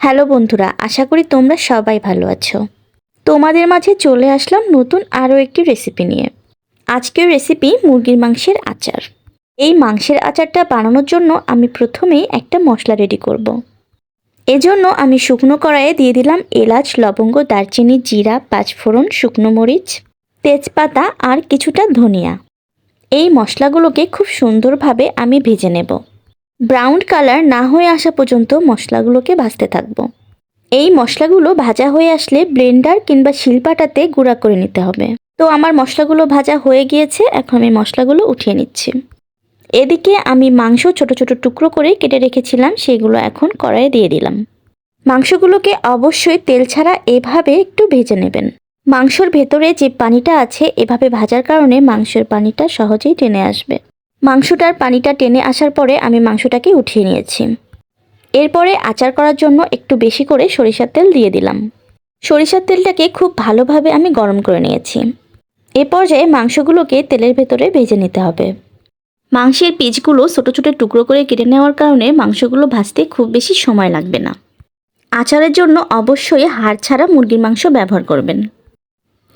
Hello বন্ধুরা, আশা করি তোমরা সবাই ভালো আছো। তোমাদের মাঝে চলে আসলাম নতুন আরও একটি রেসিপি নিয়ে। আজকের রেসিপি মুরগির মাংসের আচার। এই মাংসের আচারটা বানানোর জন্য আমি প্রথমেই একটা মশলা রেডি করব। এজন্য আমি শুকনো কড়াইয়ে দিয়ে দিলাম এলাচ, লবঙ্গ, দারচিনি, জিরা, পাঁচফোড়ন, শুকনো মরিচ, তেজপাতা আর কিছুটা ধনিয়া। এই মশলাগুলোকে খুব সুন্দরভাবে আমি ভেজে নেব। ব্রাউন কালার না হয়ে আসা পর্যন্ত মশলাগুলোকে ভাজতে থাকব। এই মশলাগুলো ভাজা হয়ে আসলে ব্লেন্ডার কিংবা শিলপাটাতে গুঁড়া করে নিতে হবে। তো আমার মশলাগুলো ভাজা হয়ে গিয়েছে, এখন আমি মশলাগুলো উঠিয়ে নিচ্ছি। এদিকে আমি মাংস ছোট ছোট টুকরো করে কেটে রেখেছিলাম, সেগুলো এখন কড়াইয়ে দিয়ে দিলাম। মাংসগুলোকে অবশ্যই তেল ছাড়া এভাবে একটু ভেজে নেবেন। মাংসর ভেতরে যে পানিটা আছে, এভাবে ভাজার কারণে মাংসের পানিটা সহজেই টেনে আসবে। মাংসটার পানিটা টেনে আসার পরে আমি মাংসটাকে উঠিয়ে নিয়েছি। এরপরে আচার করার জন্য একটু বেশি করে সরিষার তেল দিয়ে দিলাম। সরিষার তেলটাকে খুব ভালোভাবে আমি গরম করে নিয়েছি। এ পর্যায়ে মাংসগুলোকে তেলের ভেতরে ভেজে নিতে হবে। মাংসের পিচগুলো ছোটো ছোটো টুকরো করে কেটে নেওয়ার কারণে মাংসগুলো ভাজতে খুব বেশি সময় লাগবে না। আচারের জন্য অবশ্যই হাড় ছাড়া মুরগির মাংস ব্যবহার করবেন।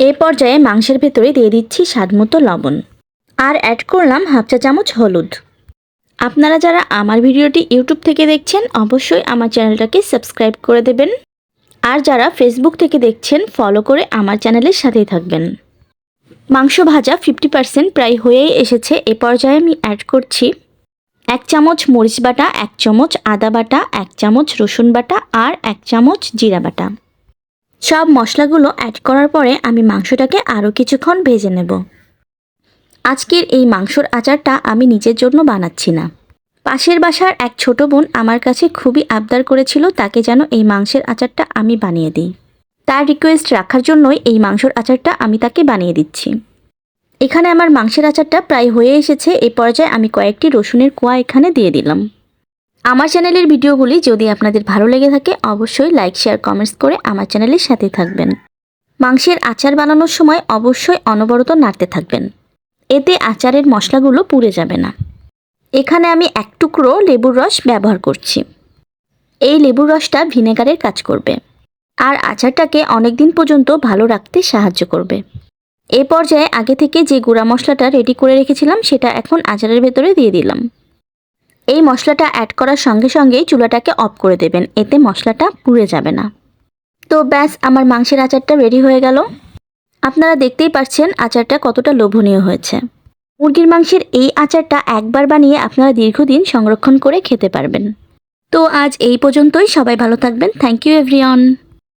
এ পর্যায়ে মাংসের ভেতরে দিয়ে দিচ্ছি স্বাদমতো লবণ। আর অ্যাড করলাম হাফ চা চামচ হলুদ। আপনারা যারা আমার ভিডিওটি ইউটিউব থেকে দেখছেন, অবশ্যই আমার চ্যানেলটাকে সাবস্ক্রাইব করে দেবেন। আর যারা ফেসবুক থেকে দেখছেন ফলো করে আমার চ্যানেলের সাথেই থাকবেন। মাংস ভাজা ফিফটি পার্সেন্ট প্রায় হয়েই এসেছে। এ পর্যায়ে আমি অ্যাড করছি এক চামচ মরিচ বাটা, এক চামচ আদা বাটা, এক চামচ রসুন বাটা আর এক চামচ জিরা বাটা। সব মশলাগুলো অ্যাড করার পরে আমি মাংসটাকে আরও কিছুক্ষণ ভেজে নেব। আজকের এই মাংসর আচারটা আমি নিজের জন্য বানাচ্ছি না। পাশের বাসার এক ছোট বোন আমার কাছে খুবই আবদার করেছিল তাকে যেন এই মাংসের আচারটা আমি বানিয়ে দিই। তার রিকোয়েস্ট রাখার জন্যই এই মাংসর আচারটা আমি তাকে বানিয়ে দিচ্ছি। এখানে আমার মাংসের আচারটা প্রায় হয়ে এসেছে এই পর্যায়ে আমি কয়েকটি রসুনের কোয়া এখানে দিয়ে দিলাম। আমার চ্যানেলের ভিডিওগুলি যদি আপনাদের ভালো লেগে থাকে, অবশ্যই লাইক শেয়ার কমেন্টস করে আমার চ্যানেলের সাথে থাকবেন। মাংসের আচার বানানোর সময় অবশ্যই অনবরত নাড়তে থাকবেন। এতে আচারের মশলাগুলো পুড়ে যাবে না। এখানে আমি এক টুকরো লেবুর রস ব্যবহার করছি। এই লেবুর রসটা ভিনেগারের কাজ করবে আর আচারটাকে অনেক দিন পর্যন্ত ভালো রাখতে সাহায্য করবে। এ পর্যায়ে আগে থেকে যে গুঁড়া মশলাটা রেডি করে রেখেছিলাম, সেটা এখন আচারের ভেতরে দিয়ে দিলাম। এই মশলাটা অ্যাড করার সঙ্গে সঙ্গেই চুলাটাকে অফ করে দেবেন, এতে মশলাটা পুড়ে যাবে না। তো ব্যাস, আমার মাংসের আচারটা রেডি হয়ে গেল। আপনারা দেখতেই পাচ্ছেন আচারটা কতটা লোভনীয় হয়েছে। মুরগির মাংসের এই আচারটা একবার বানিয়ে আপনারা দীর্ঘদিন সংরক্ষণ করে খেতে পারবেন। তো আজ এই পর্যন্তই। সবাই ভালো থাকবেন। Thank you everyone